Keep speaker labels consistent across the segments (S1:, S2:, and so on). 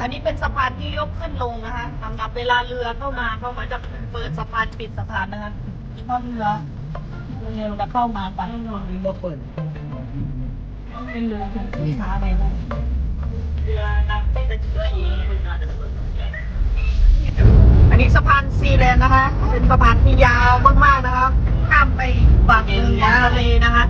S1: อันนี้เป็นสะพานที่ยกขึ้นลงนะคะสำหรับเวลาเรือเข้ามาเขาก็จะเปิดสะพานปิดสะพานนะคะเพราเรือเรือจะเข้ามาไป
S2: นี่ก็เปิด
S1: เป็นเรือที่ช้าไปนะเรือนักเต้นเรือเองอันนี้สะพานซีแลนด์นะคะ เป็นสะพานที่ยาวมากๆนะคะ ข้ามไปฝั่งหนึ่งของทะเลนะคะ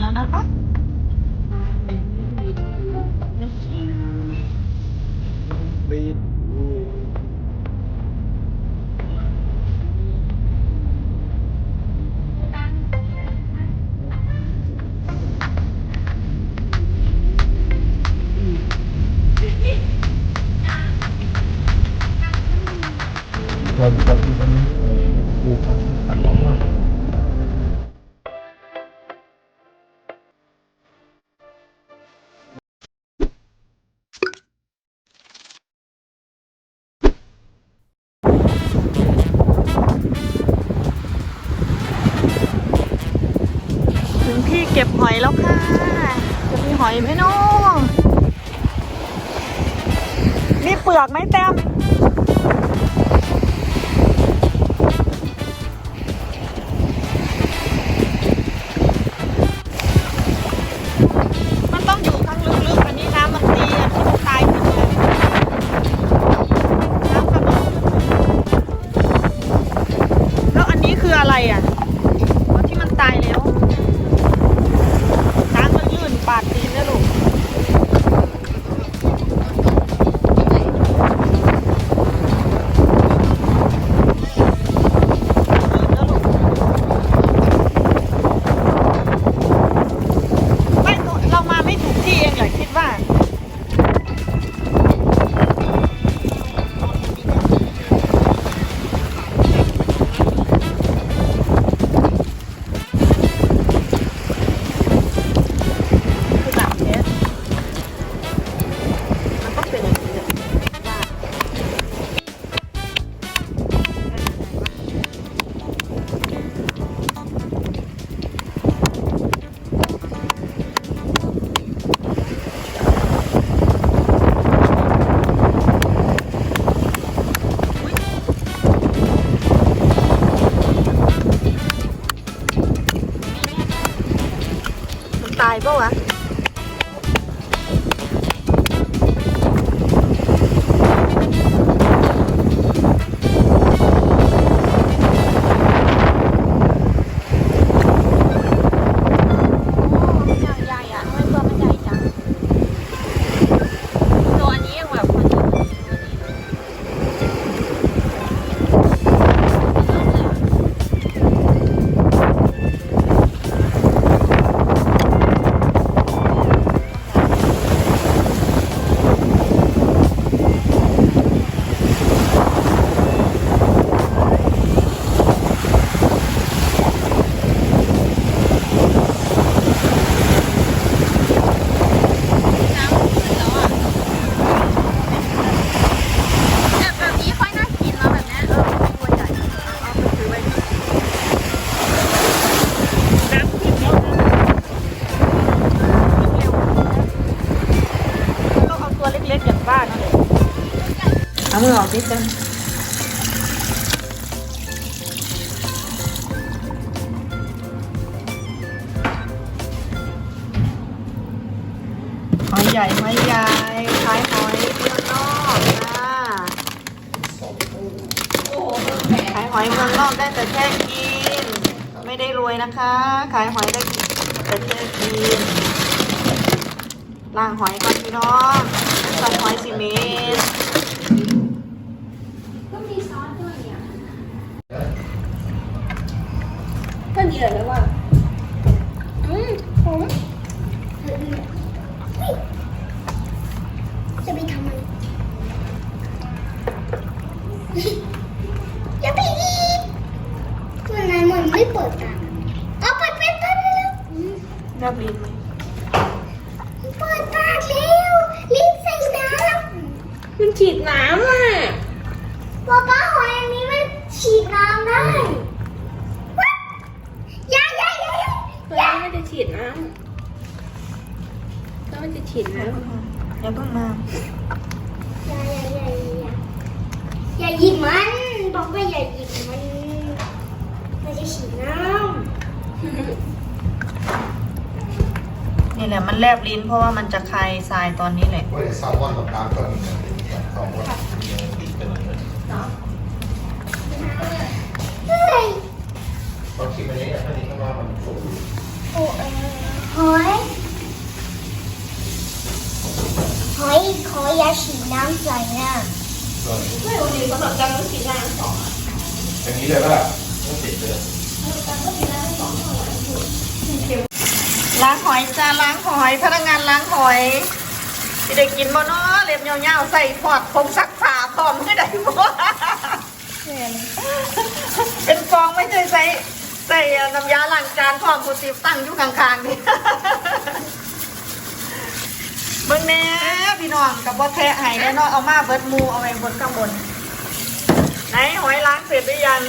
S1: เป็นถนน หอยแล้วค่ะ จะมีหอยไหมน้องมีเปลือกไหมแต้ม ตายปะวะ
S3: มือออกนิ
S1: ดนึงหอยใหญ่หอยใหญ่ขายหอยเมืองนอกค่ะขายหอยเมืองนอกได้แต่แค่กิน ไม่ได้รวยนะคะ ขายหอยได้ประเทศจีนล้างหอยก่อนพี่น้องใส่หอยซีเมนต์
S3: ก็มีซอสด้วยเนี่ยก็ดีเลยว่า อืมผมจะไปทำอะไรอย่าไปรีบมันนายมันไม่เปิดตาเอาไปไปไปเร็ว
S1: รับลิ้นไหม
S3: เปิดตาเร็วรีบใส่น้ำมันฉีดน้ำอะ ป๊าป้าหอยอันนี้มันฉีดน้ำได้ยายายายา
S4: แล้วมันจะฉีดน้ำแล้วมันจะฉีดน้
S1: อย่าเพิ่งมา
S3: อย่าอย่าอย่าอย่าอย่าหยิบมันบอกว่าอย่าหยิบมัน มันจะฉีดน้
S1: นี่แหละมันแลบลิ้นเพราะว่ามันจะคายทรายตอนนี้แหละ
S2: ว่าจะแซลมอนกับน้ำก็มีนะแซลมอนำ
S3: เฮ้ย
S2: ตอนคิดมาเนี้ท่านนี้ก็ว่ามันสุก
S3: โอ้เออหอยหอยขออย่าฉีดน้ำใส่นะ
S2: เลยำ
S4: ไม่วันนี้สำหรับการต้องฉีดน้ำสอง
S2: อย่างนี้เลยป่ะต้องติดเลย
S1: ล้างหอยจ้าล้างหอยพนักงานล้างหอยที่ได้กินบ่เนาะเล็บยาวๆใส่พอดผงซักผ้าพร้อมไม่ได้บ่ เป็นฟองไม่ใช่ใส่ใส่น้ำยาล้างจานพร้อมผู้ติบตั้งอยู่ข้างๆนี่เบิ่งแหน่พี่น้องกับบ่แทะให้แน่เนาะเอามาเบิดหมูเอาไว้บนข้างบน ไหนหอยล้างเสร็จหรือยัง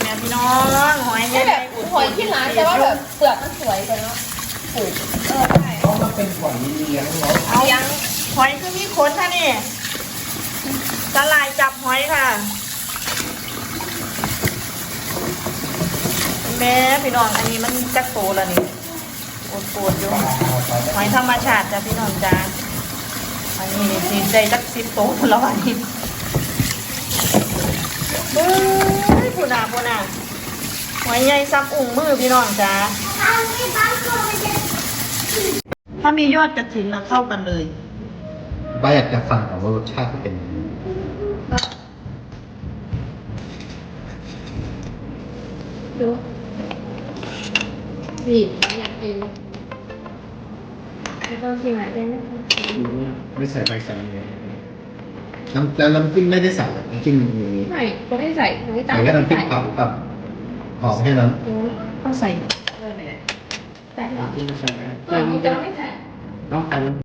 S1: แม่พี่น้องหอย
S4: ไม่
S1: เนี่ย
S4: แบบหอยที่ร้านแต่ว่าแบบเปลือกมันสวยกว่าเนาะปลูกเออใช่
S2: เพราะมันเป็นหอยเลี้ยงเนาะ
S1: เอาหอยคือมีขนค่ะนี่ สลายจับหอยค่ะแม่พี่น้องอันนี้มันจักโตแล้วนี่โอดโดอยู่หอยธรรมชาติจ้ะพี่น้องจ้าอันนี้สีใจจักสิบโตแล้วอันนี้เฮ้ยพูน่าพูน่าหอยใหญ่ซ้ำอุ่งมือพี่น้องจ้าถ้ามียอดกระถินมาเข้ากันเลย
S2: บ้าอยากจะฟังก่อนว่า รสชาติเป็น
S4: ดูบีบอยากกินไม่ต้องกินอะไรได้ไหม
S2: ไม่ใส่ใบใส่เลยน้ำแล้วน้ำจิ้มไม่ได้ใส่น้ำจิ้มอย่างนี้
S4: ไม่ไม่ได้ใส่น้อยตา
S2: ใส่แค่น้ำพริกเผากับหอมแค่นั้น
S4: ต้องใส่เออเนี่ยแต่เหรอเออมันจะไม่ใส่
S5: ต้องการ